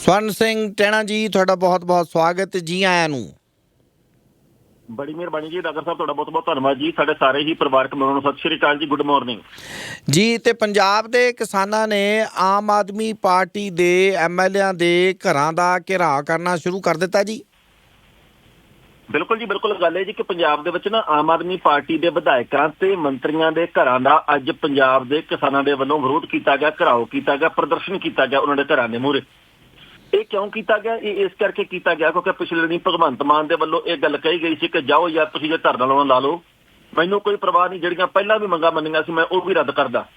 ਸਵਰਨ ਸਿੰਘ ਟੈਣਾ ਜੀ ਤੁਹਾਡਾ ਬਹੁਤ-ਬਹੁਤ ਸਵਾਗਤ ਜੀ ਆਇਆਂ ਨੂੰ। ਬੜੀ ਮਿਹਰਬਾਨੀ ਜੀ ਡਾਕਟਰ ਸਾਹਿਬ ਤੁਹਾਡਾ ਬਹੁਤ ਬਹੁਤ ਧੰਨਵਾਦ ਜੀ। ਸਾਡੇ ਸਾਰੇ ਹੀ ਪਰਿਵਾਰਕ ਮੈਂਬਰਾਂ ਨੂੰ ਸਤਿ ਸ਼੍ਰੀ ਅਕਾਲ ਜੀ ਗੁੱਡ ਮਾਰਨਿੰਗ। ਜੀ ਤੇ ਪੰਜਾਬ ਦੇ ਕਿਸਾਨਾਂ ਨੇ ਆਮ ਆਦਮੀ ਪਾਰਟੀ ਦੇ ਐਮਐਲਏਆਂ ਦੇ ਘਰਾਂ ਦਾ ਘਿਰਾਅ ਕਰਨਾ ਸ਼ੁਰੂ ਕਰ ਦਿੱਤਾ ਜੀ। ਬਿਲਕੁਲ ਜੀ ਬਿਲਕੁਲ ਗੱਲ ਹੈ ਜੀ ਕਿ ਪੰਜਾਬ ਦੇ ਵਿੱਚ ਨਾ ਆਮ ਆਦਮੀ ਪਾਰਟੀ ਦੇ ਵਿਧਾਇਕਾਂ ਤੇ ਮੰਤਰੀਆਂ ਦੇ ਘਰਾਂ ਦਾ ਅੱਜ ਪੰਜਾਬ ਦੇ ਕਿਸਾਨਾਂ ਦੇ ਵੱਲੋਂ ਵਿਰੋਧ ਕੀਤਾ ਗਿਆ ਘਰਾਓ ਕੀਤਾ ਗਿਆ ਪ੍ਰਦਰਸ਼ਨ ਕੀਤਾ ਗਿਆ ਉਹਨਾਂ ਦੇ ਘਰਾਂ ਦੇ ਮੂਹਰੇ। ਇਹ ਕਿਉਂ ਕੀਤਾ ਗਿਆ? ਇਹ ਇਸ ਕਰਕੇ ਕੀਤਾ ਗਿਆ ਕਿਉਂਕਿ ਪਿਛਲੇ ਦਿਨੀ ਭਗਵੰਤ ਮਾਨ ਦੇ ਵੱਲੋਂ ਇਹ ਗੱਲ ਕਹੀ ਗਈ ਸੀ ਕਿ ਜਾਓ ਯਾਰ ਤੁਸੀਂ ਜੇ ਧਰਨਾ ਲਾਉਣਾ ਲਾ ਲਓ। ਮੈਨੂੰ ਕੋਈ ਪਰਵਾਹ ਨਹੀਂ, ਜਿਹੜੀਆਂ ਪਹਿਲਾਂ ਵੀ ਮੰਗਾਂ ਮੰਨੀਆਂ ਸੀ, ਮੈਂ ਉਹ ਵੀ ਰੱਦ ਕਰਦਾ।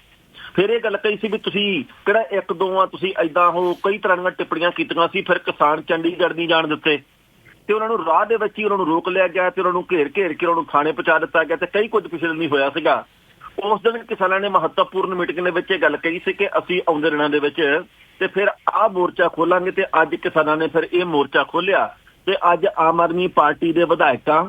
ਫਿਰ ਇਹ ਗੱਲ ਕਹੀ ਸੀ ਵੀ ਤੁਸੀਂ ਕਿਹੜਾ ਇੱਕ ਦੋ ਆ ਤੁਸੀਂ ਐਦਾਂ ਹੋ, ਕਈ ਤਰ੍ਹਾਂ ਦੀਆਂ ਟਿੱਪਣੀਆਂ ਕੀਤੀਆਂ ਸੀ, ਫਿਰ ਕਿਸਾਨ ਚੰਡੀਗੜ੍ਹ ਨਹੀਂ ਜਾਣ ਦਿੱਤੇ। ਤੇ ਉਹਨਾਂ ਨੂੰ ਰਾਹ ਦੇ ਵਿੱਚ ਹੀ ਉਹਨਾਂ ਨੂੰ ਰੋਕ ਲਿਆ ਗਿਆ ਤੇ ਉਹਨਾਂ ਨੂੰ ਘੇਰ ਘੇਰ ਕੇ ਉਹਨਾਂ ਨੂੰ ਥਾਣੇ ਪਹੁੰਚਾ ਦਿੱਤਾ ਗਿਆ ਤੇ ਕਈ ਕੁਝ ਪਿਛਲੇ ਨਹੀਂ ਹੋਇਆ ਸੀਗਾ। ਉਸ ਦਿਨ ਕਿਸਾਨਾਂ ਨੇ ਮਹੱਤਵਪੂਰਨ ਮੀਟਿੰਗ ਦੇ ਵਿੱਚ ਇਹ ਗੱਲ ਕਹੀ ਸੀ ਕਿ ਅਸੀਂ ਆਉਂਦੇ ਦਿਨਾਂ ਦੇ ਵਿੱਚ ਤੇ ਫਿਰ ਆਹ ਮੋਰਚਾ ਖੋਲਾਂਗੇ ਤੇ ਅੱਜ ਕਿਸਾਨਾਂ ਨੇ ਫਿਰ ਇਹ ਮੋਰਚਾ ਖੋਲਿਆ ਤੇ ਅੱਜ ਆਮ ਆਦਮੀ ਪਾਰਟੀ ਦੇ ਵਿਧਾਇਕਾਂ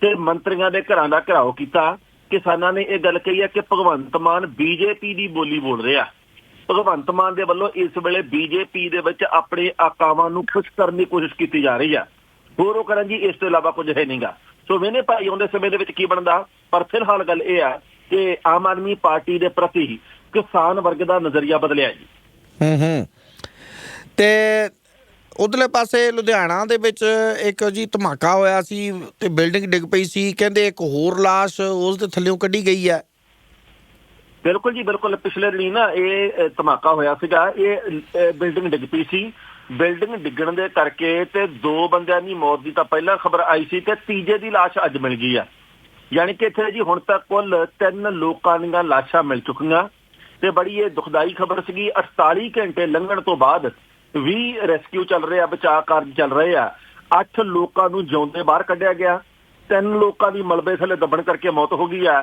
ਤੇ ਮੰਤਰੀਆਂ ਦੇ ਘਰਾਂ ਦਾ ਘਿਰਾਓ ਕੀਤਾ। ਕਿਸਾਨਾਂ ਨੇ ਇਹ ਗੱਲ ਕਹੀ ਹੈ ਕਿ ਭਗਵੰਤ ਮਾਨ ਬੀਜੇਪੀ ਦੀ ਬੋਲੀ ਬੋਲ ਰਿਹਾ। ਭਗਵੰਤ ਮਾਨ ਦੇ ਵੱਲੋਂ ਇਸ ਵੇਲੇ ਬੀਜੇਪੀ ਦੇ ਵਿੱਚ ਆਪਣੇ ਆਕਾਵਾਂ ਨੂੰ ਖੁਸ਼ ਕਰਨ ਦੀ ਕੋਸ਼ਿਸ਼ ਕੀਤੀ ਜਾ ਰਹੀ ਹੈ ਹੋਰ ਉਹ ਕਰਨ ਜੀ, ਇਸ ਤੋਂ ਇਲਾਵਾ ਕੁਝ ਹੈ ਨਹੀਂਗਾ। ਸੋ ਮੈਨੇ ਭਾਈ ਆਉਂਦੇ ਸਮੇਂ ਦੇ ਵਿੱਚ ਕੀ ਬਣਦਾ? ਪਰ ਫਿਲਹਾਲ ਗੱਲ ਇਹ ਆ ਕਿ ਆਮ ਆਦਮੀ ਪਾਰਟੀ ਦੇ ਪ੍ਰਤੀ ਕਿਸਾਨ ਵਰਗ ਦਾ ਨਜ਼ਰੀਆ ਬਦਲਿਆ ਜੀ। ਹੂੰ ਹੂੰ। ਤੇ ਉਧਰਲੇ ਪਾਸੇ ਲੁਧਿਆਣਾ ਦੇ ਵਿੱਚ ਇੱਕ ਜੀ ਧਮਾਕਾ ਹੋਇਆ ਸੀ ਤੇ ਬਿਲਡਿੰਗ ਡਿੱਗ ਪਈ ਸੀ। ਕਹਿੰਦੇ ਇੱਕ ਹੋਰ ਲਾਸ਼ ਉਸ ਦੇ ਥੱਲੇੋਂ ਕੱਢੀ ਗਈ ਹੈ। ਬਿਲਕੁਲ ਜੀ, ਬਿਲਕੁਲ। ਪਿਛਲੇ ਦਿਨੀ ਨਾ ਇਹ ਧਮਾਕਾ ਹੋਇਆ ਸੀਗਾ। ਇਹ ਬਿਲਡਿੰਗ ਡਿੱਗ ਪਈ ਸੀ। ਬਿਲਡਿੰਗ ਡਿੱਗਣ ਦੇ ਕਰਕੇ ਤੇ ਦੋ ਬੰਦਿਆਂ ਦੀ ਮੌਤ ਦੀ ਤਾਂ ਪਹਿਲਾਂ ਖਬਰ ਆਈ ਸੀ ਤੇ ਤੀਜੇ ਦੀ ਲਾਸ਼ ਅੱਜ ਮਿਲ ਗਈ ਆ। ਯਾਨੀ ਕਿ ਇੱਥੇ ਜੀ ਹੁਣ ਤੱਕ ਕੁੱਲ ਤਿੰਨ ਲੋਕਾਂ ਦੀਆਂ ਲਾਸ਼ਾਂ ਮਿਲ ਚੁੱਕੀਆਂ। ਤੇ ਬੜੀ ਇਹ ਦੁਖਦਾਈ ਖਬਰ ਸੀਗੀ। 48 ਘੰਟੇ ਲੰਘਣ ਤੋਂ ਬਾਅਦ ਵੀ ਰੈਸਕਿਊ ਚੱਲ ਰਿਹਾ, ਬਚਾਅ ਕਾਰਜ ਚੱਲ ਰਹੇ ਆ। 8 ਲੋਕਾਂ ਨੂੰ ਜਿਉਂਦੇ ਬਾਹਰ ਕੱਢਿਆ ਗਿਆ। ਤਿੰਨ ਲੋਕਾਂ ਦੀ ਮਲਬੇ ਥੱਲੇ ਦੱਬਣ ਕਰਕੇ ਮੌਤ ਹੋ ਗਈ ਆ।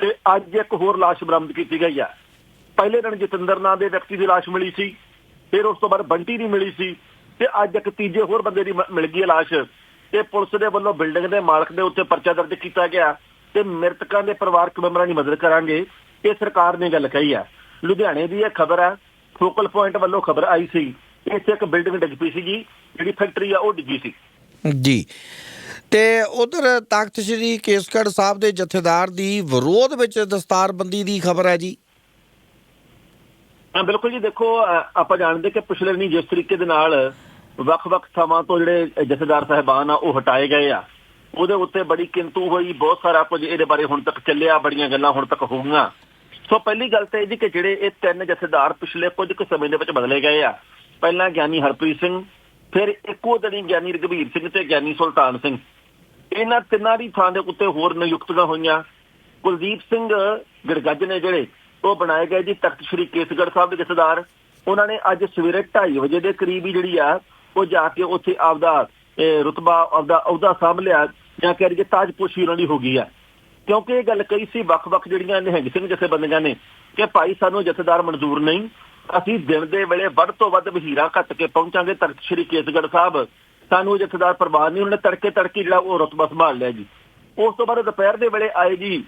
ਤੇ ਅੱਜ ਇੱਕ ਹੋਰ ਲਾਸ਼ ਬਰਾਮਦ ਕੀਤੀ ਗਈ ਆ। ਪਹਿਲੇ ਦਿਨ ਜਤਿੰਦਰ ਨਾਂ ਦੇ ਵਿਅਕਤੀ ਦੀ ਲਾਸ਼ ਮਿਲੀ ਸੀ। ਫਿਰ ਉਸ ਤੋਂ ਬਾਅਦ ਬੰਟੀ ਦੀ ਮਿਲੀ ਸੀ। ਤੇ ਅੱਜ ਇੱਕ ਤੀਜੇ ਹੋਰ ਬੰਦੇ ਦੀ ਮਿਲ ਗਈ ਹੈ ਲਾਸ਼। ਤੇ ਪੁਲਿਸ ਦੇ ਵੱਲੋਂ ਬਿਲਡਿੰਗ ਦੇ ਮਾਲਕ ਦੇ ਉੱਤੇ ਪਰਚਾ ਦਰਜ ਕੀਤਾ ਗਿਆ। ਤੇ ਮ੍ਰਿਤਕਾਂ ਦੇ ਪਰਿਵਾਰਕ ਮੈਂਬਰਾਂ ਦੀ ਮਦਦ ਕਰਾਂਗੇ। ਇਹ ਸਰਕਾਰ ਨੇ ਗੱਲ ਕਹੀ ਆ। ਲੁਧਿਆਣੇ ਦੀ ਇਹ ਖਬਰ ਆ ਫੋਕਲ ਪੁਆਇੰਟ ਵੱਲੋਂ ਖਬਰ ਆਈ ਸੀ। ਇੱਥੇ ਇੱਕ ਬਿਲਡਿੰਗ ਡਿੱਗ ਪਈ ਸੀਗੀ ਜਿਹੜੀ ਫੈਕਟਰੀ ਆ ਉਹ ਡਿੱਗੀ ਸੀ। ਜੀ। ਤੇ ਉਧਰ ਤਖਤ ਸ੍ਰੀ ਕੇਸਗੜ੍ਹ ਸਾਹਿਬ ਦੇ ਜਥੇਦਾਰ ਦੀ ਵਿਰੋਧ ਵਿੱਚ ਦਸਤਾਰਬੰਦੀ ਦੀ ਖਬਰ ਹੈ ਜੀ। ਹਾਂ ਬਿਲਕੁਲ ਜੀ ਦੇਖੋ ਆਪਾਂ ਜਾਣਦੇ ਕਿ ਪਿਛਲੇ ਦਿਨੀ ਜਿਸ ਤਰੀਕੇ ਦੇ ਨਾਲ ਵੱਖ-ਵੱਖ ਥਾਵਾਂ ਤੋਂ ਜਿਹੜੇ ਜਥੇਦਾਰ ਸਾਹਿਬਾਨ ਆ ਉਹ ਹਟਾਏ ਗਏ ਆ। ਉਹਦੇ ਉੱਤੇ ਬੜੀ ਕਿੰਤੂ ਹੋਈ ਬਹੁਤ ਸਾਰਾ ਕੁਝ ਇਹਦੇ ਬਾਰੇ ਹੁਣ ਤੱਕ ਚੱਲਿਆ ਬੜੀਆਂ ਗੱਲਾਂ ਹੁਣ ਤੱਕ ਹੋ ਗਈਆਂ ਸੋ ਪਹਿਲੀ ਗੱਲ ਤਾਂ ਇਹ ਜੀ ਕਿ ਜਿਹੜੇ ਇਹ ਤਿੰਨ ਜਥੇਦਾਰ ਪਿਛਲੇ ਕੁਝ ਕੁ ਸਮੇਂ ਦੇ ਵਿੱਚ ਬਦਲੇ ਗਏ ਆ। ਪਹਿਲਾਂ ਗਿਆਨੀ ਹਰਪ੍ਰੀਤ ਸਿੰਘ ਫਿਰ ਇੱਕੋ ਦਿਨੀ ਗਿਆਨੀ ਰਘਬੀਰ ਸਿੰਘ ਤੇ ਗਿਆਨੀ ਸੁਲਤਾਨ ਸਿੰਘ। ਇਹਨਾਂ ਤਿੰਨਾਂ ਦੀ ਥਾਂ ਦੇ ਉੱਤੇ ਹੋਰ ਨਿਯੁਕਤੀਆਂ ਹੋਈਆਂ। ਕੁਲਦੀਪ ਸਿੰਘ ਗੜਗੱਜ ਨੇ ਜਿਹੜੇ ਉਹ ਬਣਾਏ ਗਏ ਜੀ ਤਖਤ ਸ੍ਰੀ ਕੇਸਗੜ੍ਹ ਸਾਹਿਬ ਦੇ ਜਥੇਦਾਰ। ਉਹਨਾਂ ਨੇ ਅੱਜ ਸਵੇਰੇ 2:30 ਵਜੇ ਦੇ ਕਰੀਬ ਹੀ ਜਿਹੜੀ ਆ ਉਹ ਜਾ ਕੇ ਉੱਥੇ ਆਪਦਾ ਇਹ, ਰੁਤਬਾ ਆਪਦਾ ਅਹੁਦਾ ਸਾਂਭ ਲਿਆ ਜਾਂ ਕਹਿ ਲਈਏ ਤਾਜਪੋਸ਼ੀ ਉਹਨਾਂ ਦੀ ਹੋ ਗਈ ਆ। ਕਿਉਂਕਿ ਇਹ ਗੱਲ ਕਹੀ ਸੀ ਵੱਖ-ਵੱਖ ਜਿਹੜੀਆਂ ਨਿਹੰਗ ਸਿੰਘ ਜਥੇਬੰਦੀਆਂ ਨੇ ਕਿ ਭਾਈ ਸਾਨੂੰ ਜਥੇਦਾਰ ਮਨਜ਼ੂਰ ਨਹੀਂ, ਅਸੀਂ ਦਿਨ ਦੇ ਵੇਲੇ ਵੱਧ ਤੋਂ ਵੱਧ ਵਹੀਰਾ ਘੱਟ ਕੇ ਪਹੁੰਚਾਂਗੇ ਤਖਤ ਸ੍ਰੀ ਕੇਸਗੜ੍ਹ ਸਾਹਿਬ। ਸਾਨੂੰ ਜਥੇਦਾਰ ਪਰਵਾਹ ਨਹੀਂ, ਉਹਨੇ ਤੜਕੇ ਤੜਕੇ ਜਿਹੜਾ ਉਹ ਰੁਤਬਾ ਸੰਭਾਲ ਲਿਆ ਜੀ। ਉਸ ਤੋਂ ਬਾਅਦ ਦੁਪਹਿਰ ਦੇ ਵੇਲੇ ਆਏ ਜੀ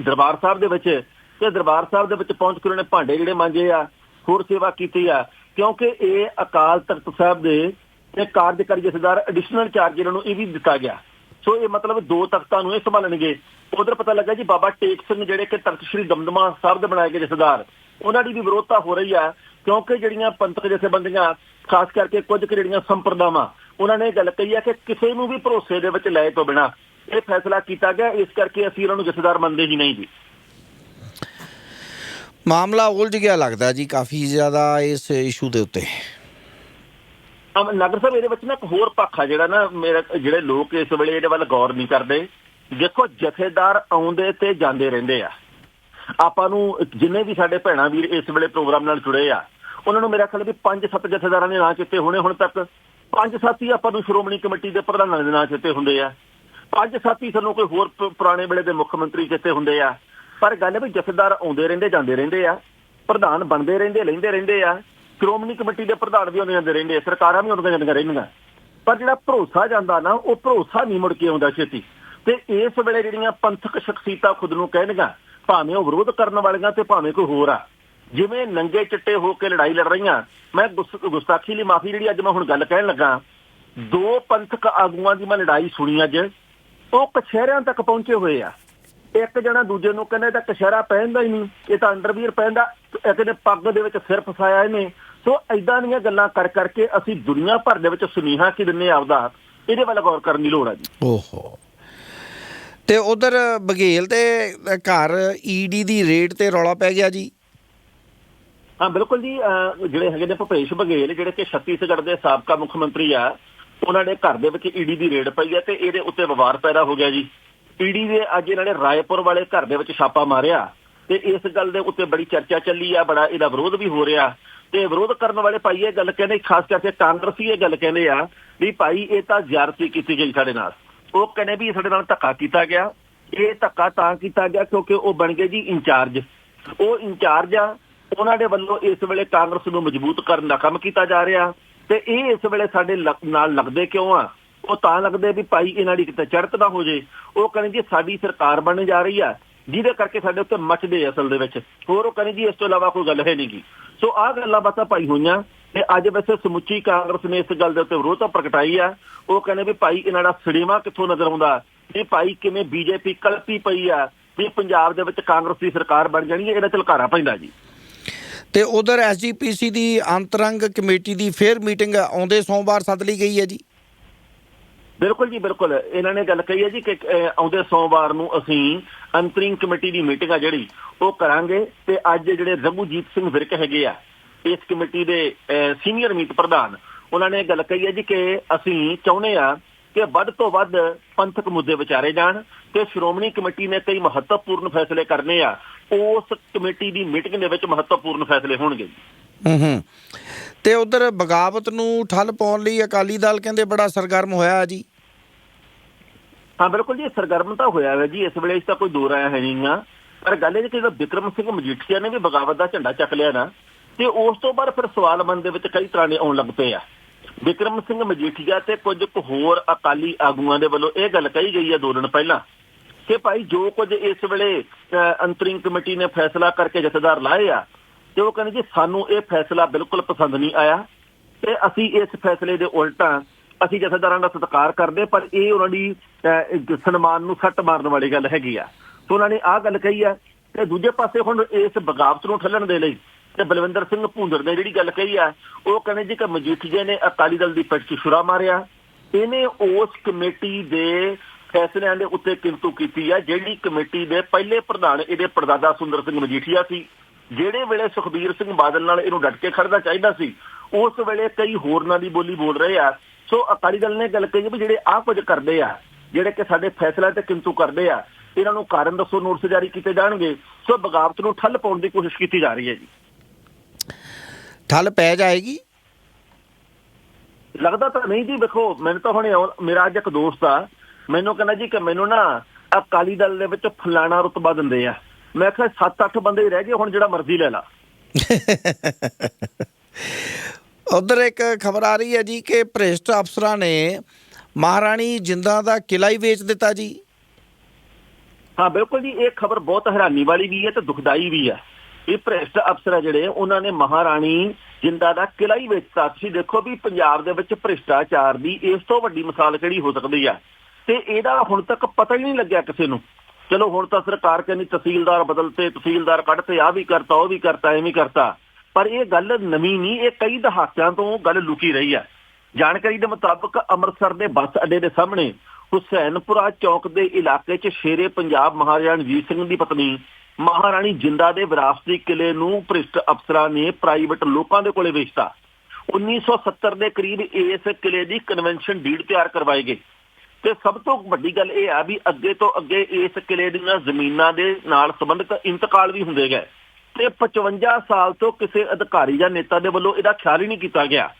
ਦਰਬਾਰ ਸਾਹਿਬ ਦੇ ਵਿੱਚ ਤੇ ਦਰਬਾਰ ਸਾਹਿਬ ਦੇ ਵਿੱਚ ਪਹੁੰਚ ਕੇ ਉਹਨੇ ਭਾਂਡੇ ਜਿਹੜੇ ਮਾਂਜੇ ਆ, ਹੋਰ ਸੇਵਾ ਕੀਤੀ ਆ। ਕਿਉਂਕਿ ਇਹ ਅਕਾਲ ਤਖਤ ਸਾਹਿਬ ਦੇ ਤੇ ਕਾਰਜਕਾਰੀ ਜਥੇਦਾਰ ਐਡੀਸ਼ਨਲ ਚਾਰਜ ਇਹਨਾਂ ਨੂੰ ਇਹ ਵੀ ਦਿੱਤਾ ਗਿਆ। ਸੋ ਇਹ ਮਤਲਬ ਦੋ ਤਖਤਾਂ ਨੂੰ ਇਹ ਸੰਭਾਲਣਗੇ। ਉਧਰ ਪਤਾ ਲੱਗਾ ਜੀ ਬਾਬਾ ਟੇਕ ਸਿੰਘ ਜਿਹੜੇ ਕਿ ਤਖਤ ਸ੍ਰੀ ਦਮਦਮਾ ਸਾਹਿਬ ਦੇ ਬਣਾਏ ਗਏ ਜਥੇਦਾਰ, ਉਹਨਾਂ ਦੀ ਵੀ ਵਿਰੋਧਤਾ ਹੋ ਰਹੀ ਆ, ਕਿਉਂਕਿ ਜਿਹੜੀਆਂ ਪੰਥਕ ਜਥੇਬੰਦੀਆਂ, ਖਾਸ ਕਰਕੇ ਕੁਝ ਕੁ ਜਿਹੜੀਆਂ ਸੰਪਰਦਾਵਾਂ, ਉਹਨਾਂ ਨੇ ਇਹ ਗੱਲ ਕਹੀ ਆ ਕਿ ਕਿਸੇ ਨੂੰ ਵੀ ਭਰੋਸੇ ਦੇ ਵਿੱਚ ਲਏ ਤੋਂ ਬਿਨਾ ਇਹ ਫੈਸਲਾ ਕੀਤਾ ਗਿਆ, ਇਸ ਕਰਕੇ ਅਸੀਂ ਉਹਨਾਂ ਨੂੰ ਜਥੇਦਾਰ ਮੰਨਦੇ ਹੀ ਨਹੀਂ ਜੀ। ਮਾਮਲਾ ਉਲਝ ਗਿਆ ਲੱਗਦਾ ਜੀ, ਕਾਫੀ ਜ਼ਿਆਦਾ ਇਸ ਇਸ਼ੂ ਦੇ ਉੱਤੇ। ਨਗਰ ਸਾਹਿਬ, ਇਹਦੇ ਵਿੱਚ ਨਾ ਇੱਕ ਹੋਰ ਪੱਖ ਆ ਜਿਹੜਾ ਨਾ ਮੇਰਾ ਜਿਹੜੇ ਲੋਕ ਇਸ ਵੇਲੇ ਇਹਦੇ ਵੱਲ ਗੌਰ ਨਹੀਂ ਕਰਦੇ। ਦੇਖੋ, ਜਥੇਦਾਰ ਆਉਂਦੇ ਤੇ ਜਾਂਦੇ ਰਹਿੰਦੇ ਆ। ਆਪਾਂ ਨੂੰ ਜਿੰਨੇ ਵੀ ਸਾਡੇ ਭੈਣਾ ਵੀਰ ਇਸ ਵੇਲੇ ਪ੍ਰੋਗਰਾਮ ਨਾਲ ਜੁੜੇ ਆ, ਉਹਨਾਂ ਨੂੰ ਮੇਰਾ ਖਿਆਲ ਵੀ ਪੰਜ ਸੱਤ ਜਥੇਦਾਰਾਂ ਦੇ ਨਾਂ ਚਿੱਤੇ ਹੋਣੇ ਹੁਣ ਤੱਕ। ਪੰਜ ਸੱਤ ਹੀ ਆਪਾਂ ਨੂੰ ਸ਼੍ਰੋਮਣੀ ਕਮੇਟੀ ਦੇ ਪ੍ਰਧਾਨਾਂ ਦੇ ਨਾਂ ਚਿੱਤੇ ਹੁੰਦੇ ਆ। ਪੰਜ ਸੱਤ ਹੀ ਸਾਨੂੰ ਕੋਈ ਹੋਰ ਪੁਰਾਣੇ ਵੇਲੇ ਦੇ ਮੁੱਖ ਮੰਤਰੀ ਚਿੱਤੇ ਹੁੰਦੇ ਆ। ਪਰ ਗੱਲ ਹੈ ਵੀ ਜਥੇਦਾਰ ਆਉਂਦੇ ਰਹਿੰਦੇ, ਜਾਂਦੇ ਰਹਿੰਦੇ ਆ। ਪ੍ਰਧਾਨ ਬਣਦੇ ਰਹਿੰਦੇ, ਲੈਂਦੇ ਰਹਿੰਦੇ ਆ। ਸ਼੍ਰੋਮਣੀ ਕਮੇਟੀ ਦੇ ਪ੍ਰਧਾਨ ਵੀ ਆਉਂਦੇ ਜਾਂਦੇ ਰਹਿੰਦੇ ਆ, ਸਰਕਾਰਾਂ ਵੀ ਆਉਂਦੀਆਂ ਜਾਂਦੀਆਂ ਰਹਿੰਦੀਆਂ। ਪਰ ਜਿਹੜਾ ਭਰੋਸਾ ਜਾਂਦਾ ਨਾ, ਉਹ ਭਰੋਸਾ ਨਹੀਂ ਮੁੜ ਕੇ ਆਉਂਦਾ ਛੇਤੀ। ਤੇ ਇਸ ਵੇਲੇ ਜਿਹੜੀਆਂ ਪੰਥਕ ਸ਼ਖਸੀਅਤਾਂ ਖੁਦ ਨੂੰ ਕਹਿਣਗੀਆਂ, ਭਾਵੇਂ ਉਹ ਵਿਰੋਧ ਕਰਨ ਵਾਲੀਆਂ ਤੇ ਭਾਵੇਂ ਕੋਈ ਹੋਰ ਆ। ਜਿਵੇਂ ਨੰਗੇ ਚਿੱਟੇ ਹੋ ਕੇ ਲੜਾਈ ਲੜ ਰਹੀਆਂ, ਮੈਂ ਗੁਸਤਾਖੀ ਲਈ ਮਾਫੀ ਜਿਹੜੀ ਅੱਜ ਮੈਂ ਹੁਣ ਗੱਲ ਕਹਿਣ ਲੱਗਾ, ਦੋ ਪੰਥਕ ਆਗੂਆਂ ਦੀ ਮੈਂ ਲੜਾਈ ਸੁਣੀ ਅੱਜ, ਉਹ ਕਛਹਿਰਿਆਂ ਤੱਕ ਪਹੁੰਚੇ ਹੋਏ ਆ। ਇੱਕ ਜਣਾ ਦੂਜੇ ਨੂੰ ਕਹਿੰਦਾ ਇਹ ਤਾਂ ਕਛਹਿਰਾ ਪਹਿਨਦਾ ਹੀ ਨਹੀਂ, ਇਹ ਤਾਂ ਅੰਡਰਵੀਅਰ ਪਹਿਨਦਾ, ਇੱਕ ਨੇ ਪੱਗ ਦੇ ਵਿੱਚ ਸਿਰ ਫਸਾਇਆ ਇਹਨੇ ਸੋ ਐਦਾਂ ਦੀਆਂ ਗੱਲਾਂ ਕਰ ਕਰਕੇ ਅਸੀਂ ਦੁਨੀਆ ਭਰ ਦੇ ਵਿੱਚ ਸੁਨੇਹਾ ਕੀ ਦਿੰਨੇ ਆਪਦਾ ਇਹਦੇ ਵੱਲ ਗੌਰ ਕਰਨ ਦੀ ਲੋੜ ਆ ਜੀ। ਓਹੋ। ਤੇ ਉਧਰ ਬਘੇਲ ਤੇ ਘਰ ਈਡੀ ਦੀ ਰੇਡ ਤੇ ਰੌਲਾ ਪੈ ਗਿਆ ਜੀ। ਹਾਂ ਬਿਲਕੁਲ ਜੀ ਜਿਹੜੇ ਹੈਗੇ ਨੇ ਭੁਪੇਸ਼ ਬਘੇਲ ਜਿਹੜੇ ਕਿ ਛੱਤੀਸਗੜ੍ਹ ਦੇ ਸਾਬਕਾ ਮੁੱਖ ਮੰਤਰੀ ਆ ਉਹਨਾਂ ਦੇ ਘਰ ਦੇ ਵਿੱਚ ਈਡੀ ਦੀ ਰੇਡ ਪਈ ਹੈ ਤੇ ਇਹਦੇ ਉੱਤੇ ਵਿਵਾਦ ਪੈਦਾ ਹੋ ਗਿਆ ਜੀ। ਈਡੀ ਦੇ ਅੱਜ ਇਹਨਾਂ ਨੇ ਰਾਏਪੁਰ ਵਾਲੇ ਘਰ ਦੇ ਵਿੱਚ ਛਾਪਾ ਮਾਰਿਆ। ਤੇ ਇਸ ਗੱਲ ਦੇ ਉੱਤੇ ਬੜੀ ਚਰਚਾ ਚੱਲੀ ਆ, ਬੜਾ ਇਹਦਾ ਵਿਰੋਧ ਵੀ ਹੋ ਰਿਹਾ। ਤੇ ਵਿਰੋਧ ਕਰਨ ਵਾਲੇ ਭਾਈ ਇਹ ਗੱਲ ਕਹਿੰਦੇ, ਖਾਸ ਕਰਕੇ ਕਾਂਗਰਸੀ ਇਹ ਗੱਲ ਕਹਿੰਦੇ ਆ ਵੀ ਭਾਈ ਇਹ ਤਾਂ ਜ਼ਿਆਦਤੀ ਕੀਤੀ ਗਈ ਸਾਡੇ ਨਾਲ। ਉਹ ਕਹਿੰਦੇ ਵੀ ਸਾਡੇ ਨਾਲ ਧੱਕਾ ਕੀਤਾ ਗਿਆ। ਇਹ ਧੱਕਾ ਤਾਂ ਕੀਤਾ ਗਿਆ ਕਿਉਂਕਿ ਉਹ ਬਣ ਗਏ ਜੀ ਇੰਚਾਰਜ। ਉਹ ਇੰਚਾਰਜ ਆ, ਉਹਨਾਂ ਦੇ ਵੱਲੋਂ ਇਸ ਵੇਲੇ ਕਾਂਗਰਸ ਨੂੰ ਮਜ਼ਬੂਤ ਕਰਨ ਦਾ ਕੰਮ ਕੀਤਾ ਜਾ ਰਿਹਾ। ਤੇ ਇਹ ਇਸ ਵੇਲੇ ਸਾਡੇ ਲੱਗ- ਨਾਲ ਲੱਗਦੇ ਕਿਉਂ ਆ? ਉਹ ਤਾਂ ਲੱਗਦੇ ਵੀ ਭਾਈ ਇਹਨਾਂ ਦੀ ਕਿਤੇ ਚੜਤ ਨਾ ਹੋ ਜੇ। ਉਹ ਕਹਿੰਦੇ ਜੀ ਸਾਡੀ ਸਰਕਾਰ ਬਣਨ ਜਾ ਰਹੀ ਆ। ਜਿਹਦੇ ਕਰਕੇ ਸਾਡੇ ਉੱਤੇ ਮਚਦੇ ਅਸਲ ਦੇ ਵਿੱਚ। ਹੋਰ ਉਹ ਕਹਿੰਦੇ ਜੀ, ਇਸ ਤੋਂ ਇਲਾਵਾ ਕੋਈ ਗੱਲ ਹੈ ਨਹੀਂਗੀ। ਸੋ ਆਹ ਗੱਲਾਂ ਬਾਤਾਂ ਭਾਈ ਹੋਈਆਂ ਤੇ ਅੱਜ ਵੈਸੇ ਸਮੁੱਚੀ ਕਾਂਗਰਸ ਨੇ ਇਸ ਗੱਲ ਦੇ ਉੱਤੇ ਵਿਰੋਧਤਾ ਪ੍ਰਗਟਾਈ ਆ। ਉਹ ਕਹਿੰਦੇ ਵੀ ਭਾਈ ਇਹਨਾਂ ਦਾ ਸੜੀਮਾ ਕਿੱਥੋਂ ਨਜ਼ਰ ਆਉਂਦਾ? ਇਹ ਭਾਈ ਕਿਵੇਂ ਬੀਜੇਪੀ ਕਲਪੀ ਪਈ ਆ? ਵੀ ਪੰਜਾਬ ਦੇ ਵਿੱਚ ਕਾਂਗਰਸ ਦੀ ਸਰਕਾਰ ਬਣ ਜਾਣੀ ਹੈ, ਇਹਦਾ ਝਲਕਾਰਾ ਪੈਂਦਾ ਜੀ। ਤੇ ਉਧਰ ਐਸਜੀਪੀਸੀ ਦੀ ਅੰਤਰੰਗ ਕਮੇਟੀ ਦੀ ਫੇਰ ਮੀਟਿੰਗ ਆਉਂਦੇ ਸੋਮਵਾਰ ਸੱਦ ਲਈ ਗਈ ਹੈ ਜੀ। ਬਿਲਕੁਲ ਜੀ, ਬਿਲਕੁਲ। ਇਹਨਾਂ ਨੇ ਗੱਲ ਕਹੀ ਹੈ ਜੀ ਕਿ ਆਉਂਦੇ ਸੋਮਵਾਰ ਨੂੰ ਅਸੀਂ ਅੰਤਰਿੰਗ ਕਮੇਟੀ ਦੀ ਮੀਟਿੰਗ ਆ ਜਿਹੜੀ, ਉਹ ਕਰਾਂਗੇ ਤੇ ਅੱਜ ਜਿਹੜੇ ਰਘੂਜੀਤ ਸਿੰਘ ਵਿਰਕ ਹੈਗੇ ਆ, ਇਸ ਕਮੇਟੀ ਦੇ ਸੀਨੀਅਰ ਮੀਤ ਪ੍ਰਧਾਨ, ਉਹਨਾਂ ਨੇ ਗੱਲ ਕਹੀ ਹੈ ਜੀ ਕਿ ਅਸੀਂ ਚਾਹੁੰਦੇ ਆ ਕਿ ਵੱਧ ਤੋਂ ਵੱਧ ਪੰਥਕ ਮੁੱਦੇ ਵਿਚਾਰੇ ਜਾਣ ਤੇ ਸ਼੍ਰੋਮਣੀ ਕਮੇਟੀ ਨੇ ਕਈ ਮਹੱਤਵਪੂਰਨ ਫੈਸਲੇ ਕਰਨੇ ਆ, ਉਸ ਕਮੇਟੀ ਦੀ ਮੀਟਿੰਗ ਦੇ ਵਿੱਚ ਮਹੱਤਵਪੂਰਨ ਫੈਸਲੇ ਹੋਣਗੇ ਜੀ। ਹੂੰ ਹੂੰ। ਤੇ ਉਧਰ ਬਗਾਵਤ ਨੂੰ ਠੱਲ ਪਾਉਣ ਲਈ ਅਕਾਲੀ ਦਲ ਕਹਿੰਦੇ ਬੜਾ ਸਰਗਰਮ ਹੋਇਆ ਜੀ। ਹਾਂ, ਬਿਲਕੁਲ ਜੀ, ਸਰਗਰਮ ਤਾਂ ਹੋਇਆ ਹੈ ਜੀ, ਇਸ ਵੇਲੇ ਇਸ ਤਾਂ ਕੋਈ ਦੋ ਰਾਇਆ ਹੈ ਨਹੀਂ ਆ। ਪਰ ਗੱਲ ਇਹ ਕਿ ਜਦੋਂ ਵਿਕਰਮ ਸਿੰਘ ਮਜੀਠੀਆ ਨੇ ਵੀ ਬਗਾਵਤ ਦਾ ਝੰਡਾ ਚੱਕ ਲਿਆ ਨਾ, ਤੇ ਉਸ ਤੋਂ ਬਾਅਦ ਫਿਰ ਸਵਾਲ ਮਨ ਦੇ ਵਿੱਚ ਕਈ ਤਰ੍ਹਾਂ ਦੇ ਆਉਣ ਲੱਗ ਪਏ ਆ। ਵਿਕਰਮ ਸਿੰਘ ਮਜੀਠੀਆ ਤੇ ਕੁਝ ਕੁ ਹੋਰ ਅਕਾਲੀ ਆਗੂਆਂ ਦੇ ਵੱਲੋਂ ਇਹ ਗੱਲ ਕਹੀ ਗਈ ਹੈ ਦੋ ਦਿਨ ਪਹਿਲਾਂ ਕਿ ਭਾਈ ਜੋ ਕੁਝ ਇਸ ਵੇਲੇ ਅੰਤਰਿੰਗ ਕਮੇਟੀ ਨੇ ਫੈਸਲਾ ਕਰਕੇ ਜਥੇਦਾਰ ਲਾਏ ਆ ਤੇ ਉਹ ਕਹਿੰਦੇ ਜੀ ਸਾਨੂੰ ਇਹ ਫੈਸਲਾ ਬਿਲਕੁਲ ਪਸੰਦ ਨਹੀਂ ਆਇਆ ਤੇ ਅਸੀਂ ਇਸ ਫੈਸਲੇ ਦੇ ਉਲਟਾ ਅਸੀਂ ਜਥੇਦਾਰਾਂ ਦਾ ਸਤਿਕਾਰ ਕਰਦੇ ਪਰ ਇਹ ਉਹਨਾਂ ਦੀ ਅਹ, ਸਨਮਾਨ ਨੂੰ ਸੱਟ ਮਾਰਨ ਵਾਲੀ ਗੱਲ ਹੈਗੀ ਆ। ਸੋ ਉਹਨਾਂ ਨੇ ਆਹ ਗੱਲ ਕਹੀ ਆ ਤੇ ਦੂਜੇ ਪਾਸੇ ਹੁਣ ਇਸ ਬਗਾਵਤ ਨੂੰ ਠੱਲਣ ਦੇ ਲਈ ਤੇ ਬਲਵਿੰਦਰ ਸਿੰਘ ਭੂੰਦਰ ਨੇ ਜਿਹੜੀ ਗੱਲ ਕਹੀ ਆ ਉਹ ਕਹਿੰਦੇ ਜੀ ਕਿ ਮਜੀਠੀਏ ਨੇ ਅਕਾਲੀ ਦਲ ਦੀ ਪਿੱਠ 'ਚ ਛੁਰਾ ਮਾਰਿਆ। ਇਹਨੇ ਉਸ ਕਮੇਟੀ ਦੇ ਫੈਸਲਿਆਂ ਦੇ ਉੱਤੇ ਕਿੰਤੂ ਕੀਤੀ ਆ ਜਿਹੜੀ ਕਮੇਟੀ ਦੇ ਪਹਿਲੇ ਪ੍ਰਧਾਨ ਇਹਦੇ ਪਰਦਾਦਾ ਸੁੰਦਰ ਸਿੰਘ ਮਜੀਠੀਆ ਸੀ। ਜਿਹੜੇ ਵੇਲੇ ਸੁਖਬੀਰ ਸਿੰਘ ਬਾਦਲ ਨਾਲ ਇਹਨੂੰ ਡਟ ਕੇ ਖੜਨਾ ਚਾਹੀਦਾ ਸੀ ਉਸ ਵੇਲੇ ਕਈ ਹੋਰਨਾਂ ਦੀ ਬੋਲੀ ਬੋਲ ਰਹੇ ਆ। ਸੋ ਅਕਾਲੀ ਦਲ ਨੇ ਗੱਲ ਕਹੀ ਵੀ ਜਿਹੜੇ ਆਹ ਕੁਝ ਕਰਦੇ ਆ ਜਿਹੜੇ ਕਿ ਸਾਡੇ ਫੈਸਲਿਆਂ ਤੇ ਕਿੰਤੂ ਕਰਦੇ ਆ ਇਹਨਾਂ ਨੂੰ ਕਾਰਨ ਦੱਸੋ ਨੋਟਿਸ ਜਾਰੀ ਕੀਤੇ ਜਾਣਗੇ। ਸੋ ਬਗਾਵਤ ਨੂੰ ਠੱਲ ਪਾਉਣ ਦੀ ਕੋਸ਼ਿਸ਼ ਕੀਤੀ ਜਾ ਰਹੀ ਹੈ ਜੀ। ਠੱਲ ਪੈ ਜਾਏਗੀ? ਲੱਗਦਾ ਤਾਂ ਨਹੀਂ ਜੀ ਵੇਖੋ ਮੈਨੂੰ ਤਾਂ ਹੁਣੇ ਮੇਰਾ ਅੱਜ ਇੱਕ ਦੋਸਤ ਆ। ਮੈਨੂੰ ਕਹਿੰਦਾ ਜੀ ਕਿ ਮੈਨੂੰ ਨਾ ਅਕਾਲੀ ਦਲ ਦੇ ਵਿੱਚ ਫਲਾਣਾ ਰੁਤਬਾ ਦਿੰਦੇ ਆ। ਮੈਂ ਕਿਹਾ 7-8 ਬੰਦੇ ਹੀ ਰਹਿ ਗਏ ਹੁਣ ਜਿਹੜਾ ਮਰਜ਼ੀ ਲੈ ਲਾ। ਉਧਰ ਇੱਕ ਖਬਰ ਆ ਰਹੀ ਹੈ ਜੀ ਕਿ ਭ੍ਰਿਸ਼ਟ ਅਫਸਰਾਂ ਨੇ ਮਹਾਰਾਣੀ ਜਿੰਦਾ ਦਾ ਕਿਲਾ ਹੀ ਵੇਚ ਦਿੱਤਾ ਜੀ। ਹਾਂ ਬਿਲਕੁਲ ਜੀ ਇਹ ਖਬਰ ਬਹੁਤ ਹੈਰਾਨੀ ਵਾਲੀ ਵੀ ਹੈ ਤੇ ਦੁਖਦਾਈ ਵੀ ਹੈ। ਇਹ ਭ੍ਰਿਸ਼ਟ ਅਫਸਰ ਜਿਹੜੇ ਉਹਨਾਂ ਨੇ ਮਹਾਰਾਣੀ ਜਿੰਦਾ ਦਾ ਕਿਲਾ ਹੀ ਵੇਚਤਾ ਤੁਸੀਂ ਦੇਖੋ ਵੀ ਪੰਜਾਬ ਦੇ ਵਿੱਚ ਭ੍ਰਿਸ਼ਟਾਚਾਰ ਦੀ ਇਸ ਤੋਂ ਵੱਡੀ ਮਿਸਾਲ ਕਿਹੜੀ ਹੋ ਸਕਦੀ ਆ ਤੇ ਇਹਦਾ ਹੁਣ ਤੱਕ ਪਤਾ ਹੀ ਨਹੀਂ ਲੱਗਿਆ ਕਿਸੇ ਨੂੰ। ਚਲੋ ਹੁਣ ਤਾਂ ਸਰਕਾਰ ਕਹਿੰਦੀ ਤਹਿਸੀਲਦਾਰ ਬਦਲਤੇ, ਤਹਿਸੀਲਦਾਰ ਕੱਢਤੇ ਆ ਵੀ ਕਰਤਾ, ਉਹ ਵੀ ਕਰਤਾ, ਐਵੇਂ ਕਰਤਾ। ਪਰ ਇਹ ਗੱਲ ਨਵੀਂ ਨਹੀਂ, ਇਹ ਕਈ ਦਹਾਕਿਆਂ ਤੋਂ ਗੱਲ ਲੁਕੀ ਰਹੀ ਹੈ। ਜਾਣਕਾਰੀ ਦੇ ਮੁਤਾਬਕ ਅੰਮ੍ਰਿਤਸਰ ਦੇ ਬੱਸ ਅੱਡੇ ਦੇ ਸਾਹਮਣੇ ਹੁਸੈਨਪੁਰਾ ਚੌਕ ਦੇ ਇਲਾਕੇ 'ਚ ਸ਼ੇਰੇ ਪੰਜਾਬ ਮਹਾਰਾਜਾ ਰਣਜੀਤ ਸਿੰਘ ਦੀ ਪਤਨੀ, ਮਹਾਰਾਣੀ ਜਿੰਦਾ ਦੇ ਵਿਰਾਸਤੀ ਕਿਲੇ ਨੂੰ ਭ੍ਰਿਸ਼ਟ ਅਫਸਰਾਂ ਨੇ ਪ੍ਰਾਈਵੇਟ ਲੋਕਾਂ ਦੇ ਕੋਲੇ ਵੇਚਤਾ। 1970 ਦੇ ਕਰੀਬ ਇਸ ਕਿਲੇ ਦੀ ਕਨਵੈਨਸ਼ਨ ਡੀਡ ਤਿਆਰ ਕਰਵਾਏ ਗਏ। ਤੇ ਸਭ ਤੋਂ ਵੱਡੀ ਗੱਲ ਇਹ ਆ ਵੀ ਅੱਗੇ ਤੋਂ ਅੱਗੇ ਇਸ ਕਿਲੇ ਦੀਆਂ ਜ਼ਮੀਨਾਂ ਦੇ ਨਾਲ ਸੰਬੰਧਿਤ ਇੰਤਕਾਲ ਵੀ ਹੁੰਦੇ ਗਏ। ਤੇ 55 ਸਾਲ ਤੋਂ ਕਿਸੇ ਅਧਿਕਾਰੀ ਜਾਂ ਨੇਤਾ ਦੇ ਵੱਲੋਂ ਇਹਦਾ ਖਿਆਲ ਹੀ ਨਹੀਂ ਕੀਤਾ ਗਿਆ।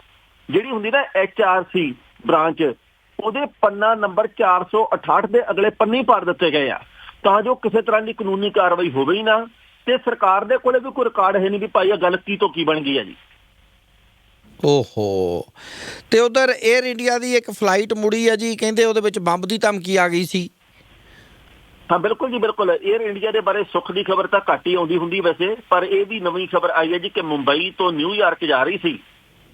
ਜਿਹੜੀ ਹੁੰਦੀ ਨਾ ਐਚਆਰਸੀ ਬ੍ਰਾਂਚ, ਉਹਦੇ ਪੰਨਾ ਨੰਬਰ 468 ਦੇ ਅਗਲੇ ਪੰਨੀ ਹੀ ਭਰ ਦਿੱਤੇ ਗਏ ਆ। ਤਾਂ ਜੋ ਕਿਸੇ ਤਰ੍ਹਾਂ ਦੀ ਕਾਨੂੰਨੀ ਕਾਰਵਾਈ ਹੋਵੇ ਹੀ ਨਾ, ਤੇ ਸਰਕਾਰ ਦੇ ਕੋਲੇ ਵੀ ਕੋਈ ਰਿਕਾਰਡ ਹੈ ਨਹੀਂ ਵੀ ਭਾਈ ਇਹ ਗੱਲ ਕੀ ਤੋਂ ਕੀ ਬਣ ਗਈ ਹੈ ਜੀ। ਓਹੋ। ਤੇ ਉਧਰ 에ਅਰ ਇੰਡੀਆ ਦੀ ਇੱਕ ਫਲਾਈਟ ਮੁੜੀ ਹੈ ਜੀ, ਕਹਿੰਦੇ ਉਹਦੇ ਵਿੱਚ ਬੰਬ ਦੀ ਧਮਕੀ ਆ ਗਈ ਸੀ। ਹਾਂ, ਬਿਲਕੁਲ ਜੀ, ਬਿਲਕੁਲ। 에ਅਰ ਇੰਡੀਆ ਦੇ ਬਾਰੇ ਸੁੱਖ ਦੀ ਖਬਰ ਤਾਂ ਘੱਟ ਹੀ ਆਉਂਦੀ ਹੁੰਦੀ ਵੈਸੇ, ਪਰ ਇਹ ਵੀ ਨਵੀਂ ਖਬਰ ਆਈ ਹੈ ਜੀ ਕਿ ਮੁੰਬਈ ਤੋਂ ਨਿਊਯਾਰਕ ਜਾ ਰਹੀ ਸੀ।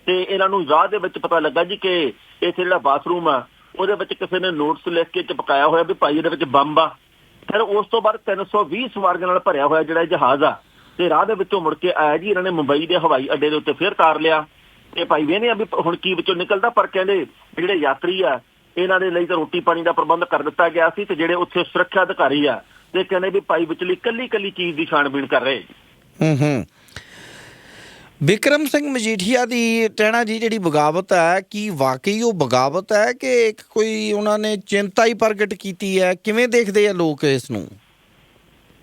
ਤੇ ਇਹਨਾਂ ਨੂੰ ਰਾਹ ਦੇ ਵਿੱਚ ਪਤਾ ਲੱਗਾ ਜੀ ਕਿ ਇੱਥੇ ਜਿਹੜਾ ਬਾਥਰੂਮ ਆ, ਉਹਦੇ ਵਿੱਚ ਕਿਸੇ ਨੇ ਨੋਟਸ ਲਿਖ ਕੇ ਚਪਕਾਇਆ ਹੋਇਆ ਵੀ ਭਾਈ ਇਹਦੇ ਵਿੱਚ ਬੰਬ ਆ। ਫਿਰ ਉਸ ਤੋਂ ਬਾਅਦ 320 ਸਵਾਰੀਆਂ ਨਾਲ ਭਰਿਆ ਹੋਇਆ ਜਿਹੜਾ ਜਹਾਜ਼ ਆ, ਤੇ ਰਾਹ ਦੇ ਵਿੱਚੋਂ ਮੁੜ ਕੇ ਆਇਆ ਜੀ, ਇਹਨਾਂ ਨੇ ਮੁੰਬਈ ਦੇ ਹਵਾਈ ਅੱਡੇ ਦੇ ਉੱਤੇ ਫੇਰ ਤਾਰ ਲਿਆ। ਤੇ ਭਾਈ ਵੇਨੇ ਆ ਵੀ ਹੁਣ ਕੀ ਵਿੱਚੋਂ ਨਿਕਲਦਾ ਪਰ ਕਹਿੰਦੇ ਜਿਹੜੇ ਯਾਤਰੀ ਆ ਇਹਨਾਂ ਦੇ ਲਈ ਤਾਂ ਰੋਟੀ ਪਾਣੀ ਦਾ ਪ੍ਰਬੰਧ ਕਰ ਦਿੱਤਾ ਗਿਆ ਸੀ ਤੇ ਜਿਹੜੇ ਉੱਥੇ ਸੁਰੱਖਿਆ ਅਧਿਕਾਰੀ ਆ ਤੇ ਕਹਿੰਦੇ ਵੀ ਭਾਈ ਵਿਚਲੀ ਕੱਲੀ ਕੱਲੀ ਚੀਜ਼ ਦੀ ਛਾਣਬੀਣ ਕਰ ਰਹੇ। ਹੂੰ ਹੂੰ। ਵਿਕਰਮ ਸਿੰਘ ਮਜੀਠੀਆ ਦੀ ਟਹਿਣਾ ਜੀ ਜਿਹੜੀ ਬਗਾਵਤ ਹੈ ਕੀ ਵਾਕਈ ਉਹ ਬਗਾਵਤ ਹੈ ਕਿ ਇੱਕ ਕੋਈ ਉਹਨਾਂ ਨੇ ਚਿੰਤਾ ਹੀ ਪ੍ਰਗਟ ਕੀਤੀ ਹੈ? ਕਿਵੇਂ ਦੇਖਦੇ ਆ ਲੋਕ ਇਸ ਨੂੰ?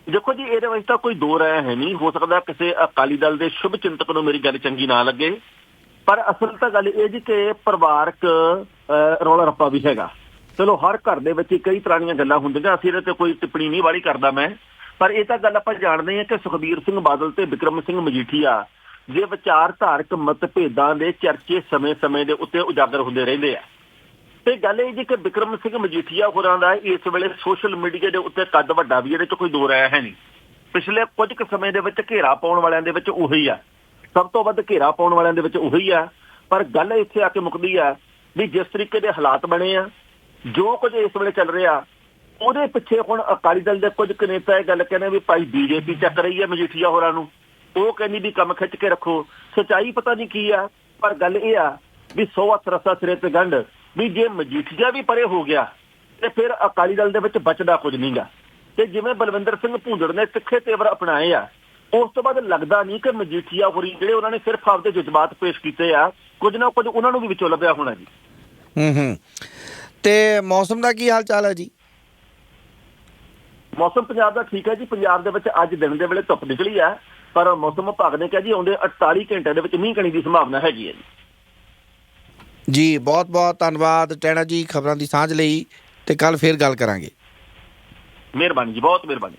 ਦੇਖੋ ਜੀ ਇਹਦੇ ਵਿੱਚ ਤਾਂ ਕੋਈ ਦੋ ਰਾਇ ਹੈ ਨਹੀਂ। ਹੋ ਸਕਦਾ ਕਿਸੇ ਅਕਾਲੀ ਦਲ ਦੇ ਸ਼ੁਭ ਚਿੰਤਕ ਨੂੰ ਮੇਰੀ ਗੱਲ ਚੰਗੀ ਨਾ ਲੱਗੇ। ਪਰ ਅਸਲ ਤਾਂ ਗੱਲ ਇਹ ਜੀ ਕਿ ਪਰਿਵਾਰਕ ਰੌਲਾ ਰੱਪਾ ਵੀ ਹੈਗਾ। ਚਲੋ, ਹਰ ਘਰ ਦੇ ਵਿੱਚ ਕਈ ਤਰ੍ਹਾਂ ਦੀਆਂ ਗੱਲਾਂ ਹੁੰਦੀਆਂ, ਅਸੀਂ ਇਹਦੇ ਤੇ ਕੋਈ ਟਿੱਪਣੀ ਨਹੀਂ ਵਾਲੀ ਕਰਦਾ ਮੈਂ। ਪਰ ਇਹ ਤਾਂ ਗੱਲ ਆਪਾਂ ਜਾਣਦੇ ਹਾਂ ਕਿ ਸੁਖਬੀਰ ਸਿੰਘ ਬਾਦਲ ਤੇ ਵਿਕਰਮ ਸਿੰਘ ਮਜੀਠੀਆ ਦੇ ਵਿਚਾਰਧਾਰਕ ਮਤਭੇਦਾਂ ਦੇ ਚਰਚੇ ਸਮੇਂ-ਸਮੇਂ ਦੇ ਉੱਤੇ ਉਜਾਗਰ ਹੁੰਦੇ ਰਹਿੰਦੇ ਆ। ਤੇ ਗੱਲ ਇਹ ਜੀ ਕਿ ਵਿਕਰਮ ਸਿੰਘ ਮਜੀਠੀਆ ਹੋਰਾਂ ਦਾ ਇਸ ਵੇਲੇ ਸੋਸ਼ਲ ਮੀਡੀਆ ਦੇ ਉੱਤੇ ਕੱਦ ਵੱਡਾ ਵੀ ਇਹਦੇ 'ਚ ਕੋਈ ਦੋ ਰਾਇ ਹੈ ਨਹੀਂ। ਪਿਛਲੇ ਕੁਝ ਕੁ ਸਮੇਂ ਦੇ ਵਿੱਚ ਘੇਰਾ ਪਾਉਣ ਵਾਲਿਆਂ ਦੇ ਵਿੱਚ ਉਹੀ ਆ। ਸਭ ਤੋਂ ਵੱਧ ਘੇਰਾ ਪਾਉਣ ਵਾਲਿਆਂ ਦੇ ਵਿੱਚ ਉਹੀ ਆ। ਪਰ ਗੱਲ ਇੱਥੇ ਆ ਕੇ ਮੁੱਕਦੀ ਆ ਵੀ ਜਿਸ ਤਰੀਕੇ ਦੇ ਹਾਲਾਤ ਬਣੇ ਆ, ਜੋ ਕੁਝ ਇਸ ਵੇਲੇ ਚੱਲ ਰਿਹਾ, ਉਹਦੇ ਪਿੱਛੇ ਹੁਣ ਅਕਾਲੀ ਦਲ ਦੇ ਕੁਝ ਕੁ ਨੇਤਾ ਇਹ ਗੱਲ ਕਹਿੰਦੇ ਵੀ ਭਾਈ ਬੀਜੇਪੀ ਚੱਕ ਰਹੀ ਹੈ ਮਜੀਠੀਆ ਹੋਰਾਂ ਨੂੰ। ਉਹ ਕਹਿੰਦੀ ਵੀ ਕੰਮ ਖਿੱਚ ਕੇ ਰੱਖੋ। ਸਚਾਈ ਪਤਾ ਨਹੀਂ ਕੀ ਆ, ਪਰ ਗੱਲ ਇਹ ਆ ਵੀ ਸੌ ਹੱਥ ਰਸਾ ਸਿਰੇ ਤੇ ਗੰਢ, ਵੀ ਜੇ ਮਜੀਠੀਆ ਵੀ ਪਰੇ ਹੋ ਗਿਆ, ਤੇ ਫਿਰ ਅਕਾਲੀ ਦਲ ਦੇ ਵਿੱਚ ਬਚਦਾ ਕੁਝ ਨਹੀਂਗਾ ਤੇ ਜਿਵੇਂ ਬਲਵਿੰਦਰ ਸਿੰਘ ਭੁੰਦੜ ਨੇ ਤਿੱਖੇ ਤੇਵਰ ਅਪਣਾਏ ਆ ਉਸ ਤੋਂ ਬਾਅਦ ਲੱਗਦਾ ਨਹੀਂ ਕਿ ਮਜੀਠੀਆ ਹੋਰੀ ਜਿਹੜੇ ਉਹਨਾਂ ਨੇ ਸਿਰਫ ਆਪਦੇ ਜਜ਼ਬਾਤ ਪੇਸ਼ ਕੀਤੇ ਆ ਕੁਝ ਨਾ ਕੁਝ ਉਹਨਾਂ ਨੂੰ ਵੀ ਵਿੱਚੋਂ ਲੱਭਿਆ ਹੋਣਾ ਜੀ। ਹੂੰ ਹੂੰ। ਤੇ ਮੌਸਮ ਦਾ ਕੀ ਹਾਲ ਚਾਲ ਹੈ ਜੀ? ਮੌਸਮ ਪੰਜਾਬ ਦਾ ਠੀਕ ਹੈ ਜੀ ਪੰਜਾਬ ਦੇ ਵਿੱਚ ਅੱਜ ਦਿਨ ਦੇ ਵੇਲੇ ਧੁੱਪ ਨਿਕਲੀ ਆ ਪਰ ਮੌਸਮ ਵਿਭਾਗ ਨੇ ਕਿਹਾ ਜੀ ਆਉਂਦੇ 48 ਘੰਟੇ ਦੇ ਵਿੱਚ ਮੀਂਹ ਕਣੀ ਦੀ ਸੰਭਾਵਨਾ ਹੈਗੀ ਹੈ ਜੀ। ਜੀ ਬਹੁਤ ਬਹੁਤ ਧੰਨਵਾਦ ਟਹਿਣਾ ਜੀ ਖਬਰਾਂ ਦੀ ਸਾਂਝ ਲਈ ਤੇ ਕੱਲ ਫੇਰ ਗੱਲ ਕਰਾਂਗੇ। ਮਿਹਰਬਾਨੀ ਜੀ ਬਹੁਤ ਮਿਹਰਬਾਨੀ।